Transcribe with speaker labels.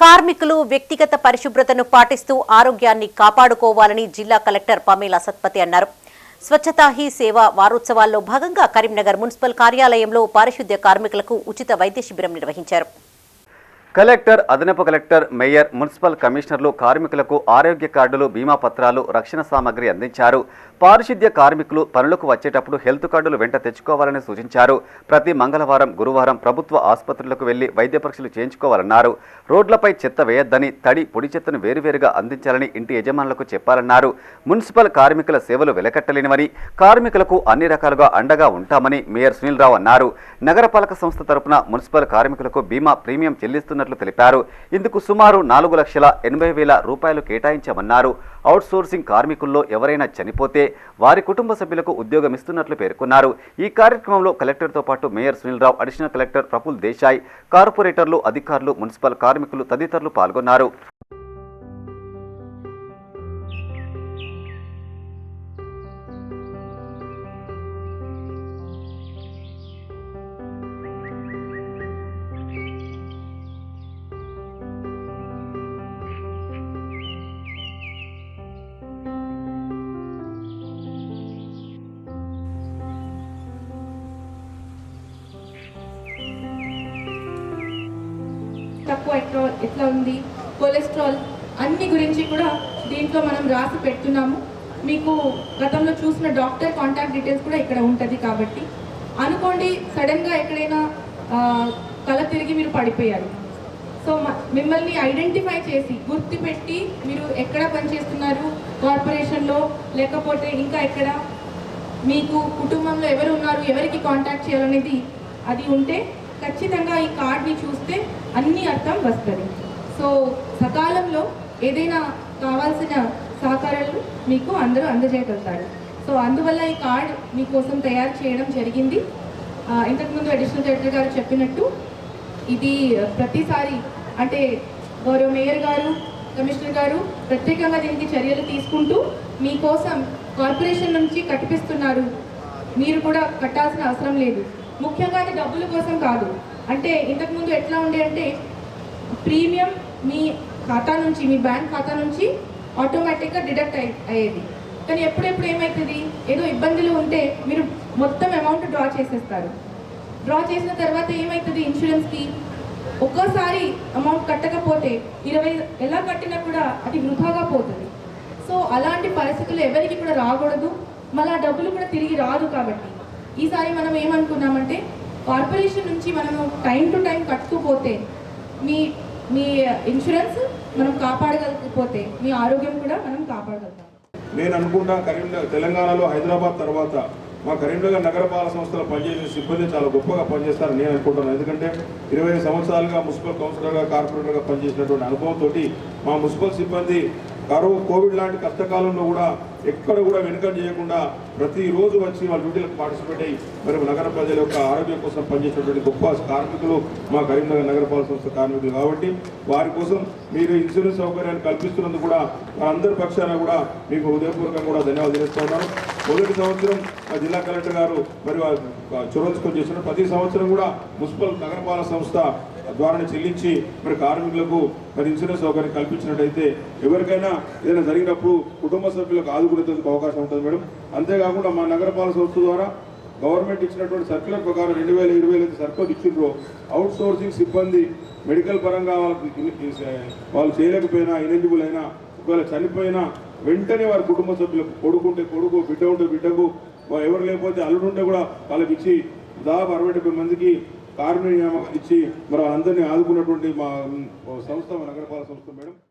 Speaker 1: కార్మికులు వ్యక్తిగత పరిశుభ్రతను పాటిస్తూ ఆరోగ్యాన్ని కాపాడుకోవాలని జిల్లా కలెక్టర్ పమేలా సత్పతి అన్నారు. స్వచ్ఛతా హీ సేవ వారోత్సవాల్లో భాగంగా కరీంనగర్ మున్సిపల్ కార్యాలయంలో పారిశుద్ధ్య కార్మికులకు ఉచిత వైద్య శిబిరం నిర్వహించారు.
Speaker 2: కలెక్టర్ అదనపు కలెక్టర్ మేయర్ మున్సిపల్ కమిషనర్లు కార్మికులకు ఆరోగ్య కార్డులు బీమా పత్రాలు రక్షణ సామగ్రి అందించారు. పారిశుద్ధ్య కార్మికులు పనులకు వచ్చేటప్పుడు హెల్త్ కార్డులు వెంట తెచ్చుకోవాలని సూచించారు. ప్రతి మంగళవారం గురువారం ప్రభుత్వ ఆసుపత్రులకు వెళ్ళి వైద్య పరీక్షలు చేయించుకోవాలన్నారు. రోడ్లపై చెత్త వేయొద్దని తడి పొడి చెత్తను వేరువేరుగా అందించాలని ఇంటి యజమానులకు చెప్పాలన్నారు. మున్సిపల్ కార్మికుల సేవలు వెలకట్టలేనివని కార్మికులకు అన్ని రకాలుగా అండగా ఉంటామని మేయర్ సునీల్ రావు అన్నారు. నగరపాలక సంస్థ తరపున మున్సిపల్ కార్మికులకు బీమా ప్రీమియం చెల్లిస్తున్నట్లు తెలిపారు. ఇందుకు సుమారు నాలుగు లక్షల ఎనభై వేల రూపాయలు కేటాయించామన్నారు. అవుట్సోర్సింగ్ కార్మికుల్లో ఎవరైనా చనిపోతే వారి కుటుంబ సభ్యులకు ఉద్యోగం ఇస్తున్నట్లు పేర్కొన్నారు. ఈ కార్యక్రమంలో కలెక్టర్తో పాటు mayor Sunil Rao additional collector Praful Desai కార్పొరేటర్లు అధికారులు మున్సిపల్ కార్మికులు తదితరులు పాల్గొన్నారు.
Speaker 3: తక్కువ ఎట్లా ఎట్లా ఉంది? కొలెస్ట్రాల్ అన్ని గురించి కూడా దీంట్లో మనం రాసి పెడుతున్నాము. మీకు గతంలో చూసిన డాక్టర్ కాంటాక్ట్ డీటెయిల్స్ కూడా ఇక్కడ ఉంటుంది కాబట్టి. అనుకోండి సడన్గా ఎక్కడైనా ఆ, కళ తిరిగి మీరు పడిపోయారు. సో మిమ్మల్ని ఐడెంటిఫై చేసి గుర్తుపెట్టి మీరు ఎక్కడ పనిచేస్తున్నారు? కార్పొరేషన్లో లేకపోతే ఇంకా ఎక్కడ? మీకు కుటుంబంలో ఎవరు ఉన్నారు? ఎవరికి కాంటాక్ట్ చేయాలనేది అది ఉంటే ఖచ్చితంగా ఈ కార్డ్ని చూస్తే అన్ని అర్థం వస్తుంది. సో సకాలంలో ఏదైనా కావాల్సిన సహకారాలు మీకు అందరూ అందజేయగలుగుతారు. సో అందువల్ల ఈ కార్డ్ మీకోసం తయారు చేయడం జరిగింది. ఇంతకుముందు అడిషనల్ డైరెక్టర్ గారు చెప్పినట్టు ఇది ప్రతిసారి అంటే గౌరవ మేయర్ గారు కమిషనర్ గారు ప్రత్యేకంగా దీనికి చర్యలు తీసుకుంటూ మీకోసం కార్పొరేషన్ నుంచి కట్టిపిస్తున్నారు. మీరు కూడా కట్టాల్సిన అవసరం లేదు. ముఖ్యంగా అది డబ్బుల కోసం కాదు. అంటే ఇంతకుముందు ఎట్లా ఉండే అంటే ప్రీమియం మీ ఖాతా నుంచి మీ బ్యాంక్ ఖాతా నుంచి ఆటోమేటిక్గా డిడక్ట్ అయ్యి అయ్యేది. కానీ ఎప్పుడెప్పుడు ఏమవుతుంది ఏదో ఇబ్బందులు ఉంటే మీరు మొత్తం అమౌంట్ డ్రా చేసేస్తారు. డ్రా చేసిన తర్వాత ఏమవుతుంది ఇన్సూరెన్స్కి? ఒక్కోసారి అమౌంట్ కట్టకపోతే ఇరవై ఎలా కట్టినా కూడా అది వృధాగా పోతుంది. సో అలాంటి పరిస్థితులు ఎవరికి కూడా రాకూడదు. మళ్ళీ ఆ డబ్బులు కూడా తిరిగి రాదు కాబట్టి. ఈసారి మనం ఏమనుకున్నామంటే కార్పొరేషన్ నుంచి మనము టైం టు టైం కట్టుకుపోతే మీ మీ ఇన్సూరెన్స్ మనం కాపాడగలకపోతే మీ ఆరోగ్యం కూడా మనం కాపాడగలుగుతాం.
Speaker 4: నేను అనుకుంటా కరీంనగర్ తెలంగాణలో హైదరాబాద్ తర్వాత మా కరీంనగర్ నగరపాలక సంస్థలో పనిచేసే సిబ్బంది చాలా గొప్పగా పనిచేస్తారని నేను అనుకుంటున్నాను. ఎందుకంటే ఇరవై ఐదు సంవత్సరాలుగా మున్సిపల్ కౌన్సిలర్గా కార్పొరేటర్గా పనిచేసినటువంటి అనుభవంతో మా మున్సిపల్ సిబ్బంది కరువు కోవిడ్ లాంటి కష్టకాలంలో కూడా ఎక్కడ కూడా వెనుక చేయకుండా ప్రతిరోజు వచ్చి వాళ్ళ డ్యూటీలకు పార్టిసిపేట్ అయ్యి మరి నగర ప్రజల యొక్క ఆరోగ్యం కోసం పనిచేసేటువంటి గొప్ప కార్మికులు మా కరీంనగర్ నగరపాలక సంస్థ కార్మికులు కాబట్టి వారి కోసం మీరు ఇన్సూరెన్స్ సౌకర్యాన్ని కల్పిస్తున్నందుకు కూడా వారందరి పక్షాన కూడా మీకు హృదయపూర్వకంగా కూడా ధన్యవాదాలు తెలుస్తున్నాను మొదటి సంవత్సరం మా జిల్లా కలెక్టర్ గారు మరి వారు చొరవచ్చుకొని చేసిన ప్రతి సంవత్సరం కూడా మున్సిపల్ నగరపాలక సంస్థ ద్వారా చెల్లించి మరి కార్మికులకు మరి ఇన్సూరెన్స్ సౌకర్యం కల్పించినట్టయితే ఎవరికైనా ఏదైనా జరిగినప్పుడు కుటుంబ సభ్యులకు ఆదుకునేందుకు అవకాశం ఉంటుంది మేడం. అంతేకాకుండా మా నగరపాలక సంస్థ ద్వారా గవర్నమెంట్ ఇచ్చినటువంటి సర్క్యులర్ ప్రకారం రెండు వేల ఇరవై ఐదు సర్కులర్ ఇచ్చిండ్రో. అవుట్ సోర్సింగ్ సిబ్బంది మెడికల్ పరంగా వాళ్ళకి వాళ్ళు చేయలేకపోయినా ఇనెలిజిబుల్ అయినా ఒకవేళ చనిపోయినా వెంటనే వారి కుటుంబ సభ్యులకు కొడుకుంటే కొడుకు బిడ్డ ఉంటే బిడ్డకు ఎవరు లేకపోతే అల్లుడు ఉంటే కూడా వాళ్ళకి ఇచ్చి దాదాపు అరవై డెబ్బై మందికి కార్మిక ఇచ్చి మరి అందరినీ ఆదుకున్నటువంటి మా సంస్థ మా నగరపాలక సంస్థ మేడం.